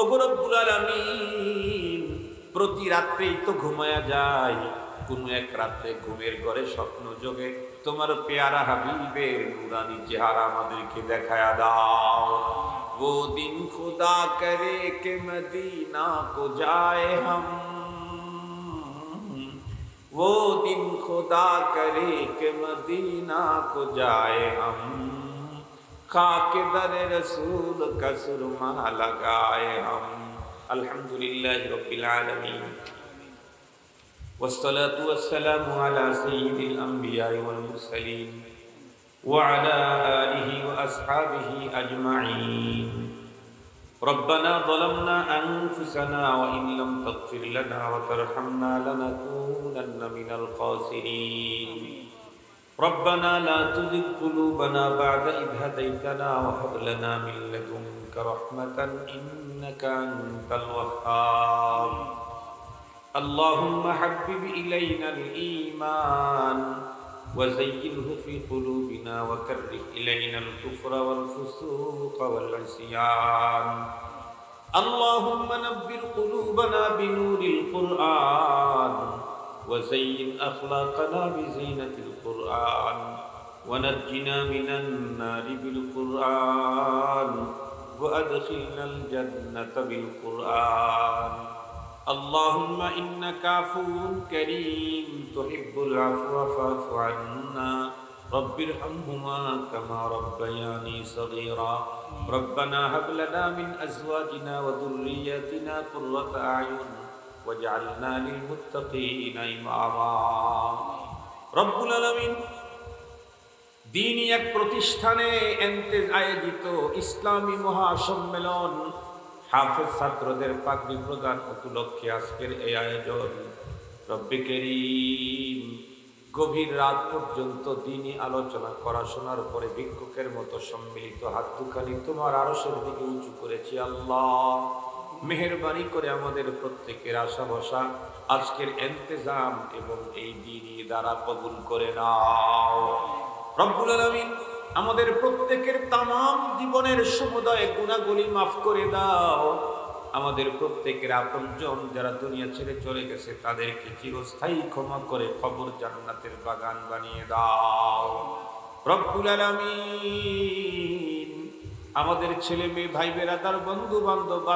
ওগরব্বুল আলামিন প্রতি রাত্রেই তো ঘুমায়া যায় কোন এক রাত্রে ঘুমের ঘরে স্বপ্ন যোগে তোমার পেয়ারা হাবিবের নুরানি চেহারা আমাদেরকে দেখায়া দাও वो दिन खुदा करे के मदीना को जाए हम वो दिन खुदा करे के मदीना को जाए हम খাকে رسول রসুল কসুর মা লাগায় হাম আলহামদুলিল্লাহ রব্বিল والصلاة والسلام على سيد الأنبياء والمرسلين وعلى آله وأصحابه أجمعين ربنا ظلمنا أنفسنا وإن لم تغفر لنا وترحمنا لنكونن من الخاسرين ربنا لا تزغ قلوبنا بعد إذ هديتنا وهب لنا من لدنك رحمة إنك أنت الوهاب. اللهم حبب إلينا الإيمان وزينه في قلوبنا وكره إلينا الكفر والفسوق والعصيان. اللهم نبر قلوبنا بنور القرآن وزين أخلاقنا بزينة القرآن. ونجنا من النار بالقرآن وأدخلنا الجنة بالقرآن. اللهم إنك عفو كريم تحب العفو فاعف عنا. رب ارحمهما كما ربياني صغيرا. ربنا هب لنا من أزواجنا وذرياتنا قرة أعين واجعلنا للمتقين إماما. রব্বুল আলমিন দিনই এক প্রতিষ্ঠানে আয়োজিত ইসলামী মহাসম্মেলন হাফেজ ছাত্রদের প্রদান উপলক্ষে আজকের এই আয়োজন। গভীর রাত পর্যন্ত দিনই আলোচনা করা শোনার পরে ভিক্ষুকের মতো সম্মিলিত হাত দুখানি তোমার আরসের দিকে উঁচু করেছি আল্লাহ। মেহরবানি করে আমাদের প্রত্যেকের আশা বসা আজকের এন্তেজাম এবং এই দিনই দ্বারা কবুল করে নাও। রব্বুল আলামিন আমাদের প্রত্যেকের তামাম জীবনের সমুদয় গুণাগুলি মাফ করে দাও। আমাদের প্রত্যেকের আপনজন যারা দুনিয়া ছেড়ে চলে গেছে, তাদেরকে চিরস্থায়ী ক্ষমা করে খবর জান্নাতের বাগান বানিয়ে দাও। রব্বুল আলামিন আমাদের ছেলে মেয়ে ভাই বেরাদার বন্ধু বান্ধব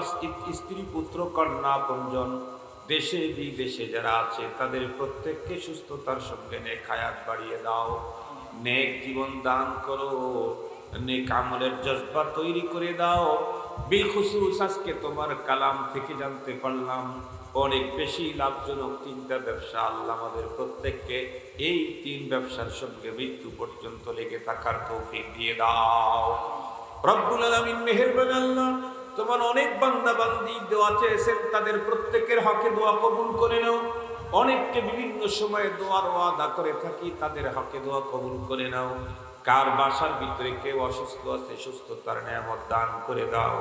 স্ত্রী, পুত্র, কন্যা, আপনজন দেশে, বিদেশে যারা আছে, তাদের প্রত্যেককে সুস্থতার সঙ্গে নেক হায়াত বাড়িয়ে দাও। নেক জীবন দান করো, নেক আমলের জজবা তৈরি করে দাও। বিলখুসুস, আজকে তোমার কালাম থেকে জানতে পারলাম, অনেক বেশি লাভজনক তিনটা ব্যবসা আল্লাহ আমাদের প্রত্যেককে এই তিন ব্যবসার সঙ্গে মৃত্যু পর্যন্ত লেগে থাকার তৌফিক দিয়ে দাও। রব্বুল আলামিন, মেহেরবান আল্লাহ তোমার অনেক বান্দা বান্দি দোয়া চেয়েছেন, তাদের প্রত্যেকের হকে দোয়া কবুল করে নাও। অনেককে বিভিন্ন সময়ে দোয়ার ওয়াদা করে থাকি, তাদের হকে দোয়া কবুল করে নাও। কার বাসার ভিতরে কেউ অসুস্থ আছে, সুস্থতার নিয়ামত দান করে দাও।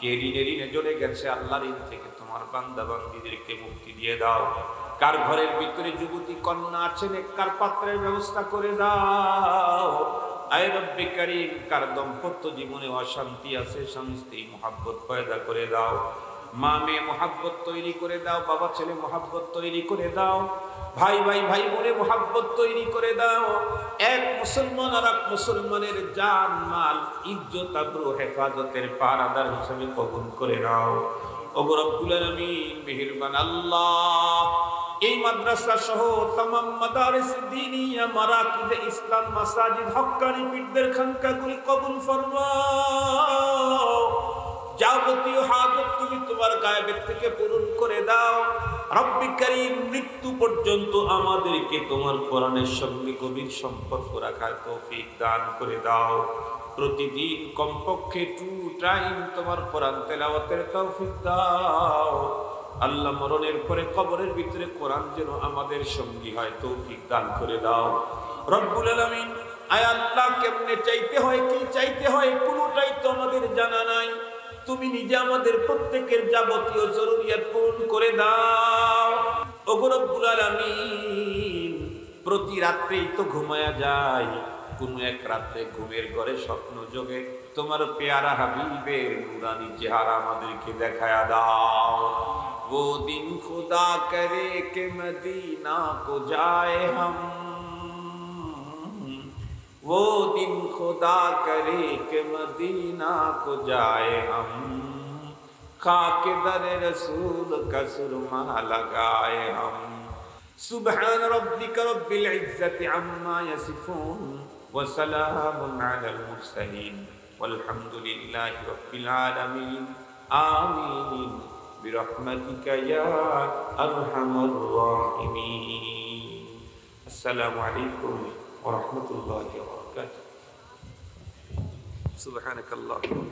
কে ঋণে ঋণে জ্বলে গেছে আল্লাহ ঋণ থেকে তোমার বান্দা বান্দিদেরকে মুক্তি দিয়ে দাও। কার ঘরের ভিতরে যুবতী কন্যা আছেন কার পাত্রের ব্যবস্থা করে দাও। আয় রব্বে কারিম, কার দম্পত্য জীবনে অশান্তি আছে স্বামী স্ত্রী মোহাব্বত পয়দা করে দাও। মা মেয়ে মোহাব্বত তৈরি করে দাও, বাবা ছেলে মোহাব্বত তৈরি করে দাও, ভাই ভাই ভাই বলে মোহাব্বত তৈরি করে দাও। এক মুসলমান আর এক মুসলমানের জান, মাল, ইজ্জত আব্রু হেফাজতের পারাদার হিসেবে কবুল করে নাও। ওগো রব্বুল আলামিন, মেহেরবান আল্লাহ এই মাদ্রাসা সহ তামাম মাদারিস দিনিয়া মারাকিজ ইসলাম, মাসাজিদ হক্কানি পীরদের খানকাগুলি কবুল ফরমাও। যাবতীয় হাজত তুমি তোমার গায়েবের থেকে পূরণ করে দাও। রব্বি করিম মৃত্যু পর্যন্ত আমাদেরকে তোমার কোরআনের সঙ্গে গভীর সম্পর্ক রাখার তৌফিক দান করে দাও। প্রতিদিন কমপক্ষে টু টাইম তোমার কোরআন তেলাওয়াতের তৌফিক দাও। আল্লাহ মরণের পরে কবরের ভিতরে কোরআন যেন আমাদের সঙ্গী হয়, তৌফিক দান করে দাও। রব্বুল আলামিন, আয় আল্লাহ, কেমনে চাইতে হয়, কি চাইতে হয়, কোনোটাই তো আমাদের জানা নাই। তুমি নিজে আমাদের প্রত্যেকের যাবতীয় জরুরিয়াত পূরণ করে দাও। ওগো রব্বুল আলামিন, প্রতি রাত্রেই তো ঘুমায়া যায়। কোন এক রাত্রে ঘুমের ঘরে স্বপ্ন যোগে তোমার পেয়ারা হাবিবের নুরানি চেহারা আমাদেরকে দেখায়া দাও। वो दिन खुदा करे के मदीना को जाए हम वो दिन खुदा करे के मदीना को जाए हम खाके दर रसूल का सुरमा लगाए हम सुबहान रब्बिक रब्बिल इज्जति अम्मा यसिफून वसलाम على المرسلين والحمد لله رب العالمين آمين برحمتك يا أرحم الراحمين. السلام عليكم ورحمة الله وبركاته. سبحانك اللهم.